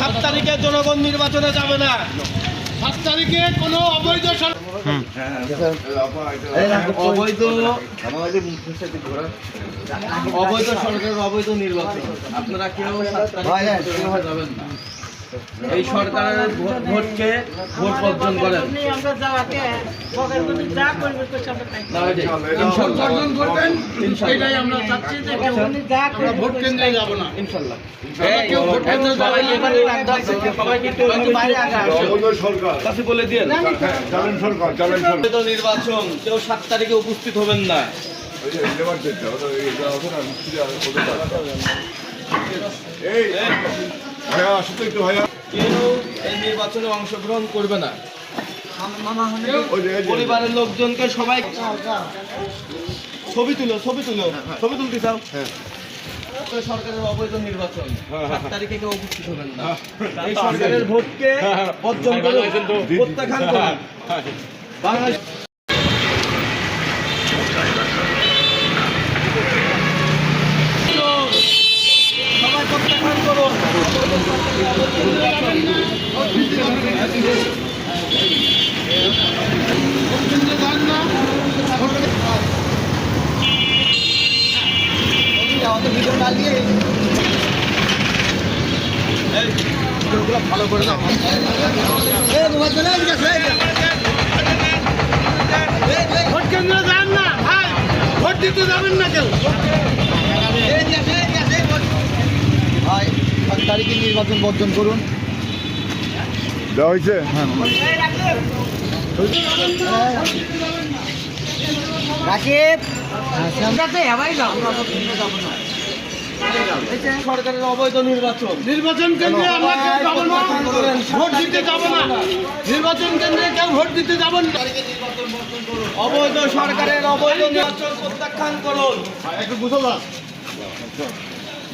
সাত তারিখে জনগণ নির্বাচনে যাবে না। সাত তারিখে কোনো অবৈধ অবৈধ অবৈধ সরকারের অবৈধ নির্বাচন। আপনারা কেউ সাত তারিখে যাবেন না? এই সরকারের ভোটকে ভোট বর্জন করেন নির্বাচন কেউ সাত তারিখে উপস্থিত হবেন না। এই কেউ এই নির্বাচনে অংশগ্রহণ করবে না। পরিবারের লোকজনকে সবাই ছবি তুলো ছবি তুলো ছবি তুলতে চাও? সরকারের অবৈধ নির্বাচন। সাত তারিখে কেউ উপস্থিত হবেন না। এই সরকারের ভোটকে প্রত্যাখ্যান বাংলাদেশ সবাই প্রত্যাখ্যান করুন ভোট কেন্দ্রে যান না ভাই ভোট দিতে যাবেন না কেউ ভাই সাত তারিখে নির্বাচন বর্জন করুন। দেওয়া হয়েছে? তো যাব না। সরকারের অবৈধ নির্বাচন। নির্বাচন কেন্দ্রে আমরা কেউ যাব না। ভোট দিতে যাব না। নির্বাচন কেন্দ্রে কেউ ভোট দিতে যাবেন না। অবৈধ সরকারের অবৈধ নির্বাচন প্রত্যাখ্যান করুন। একটু বুঝো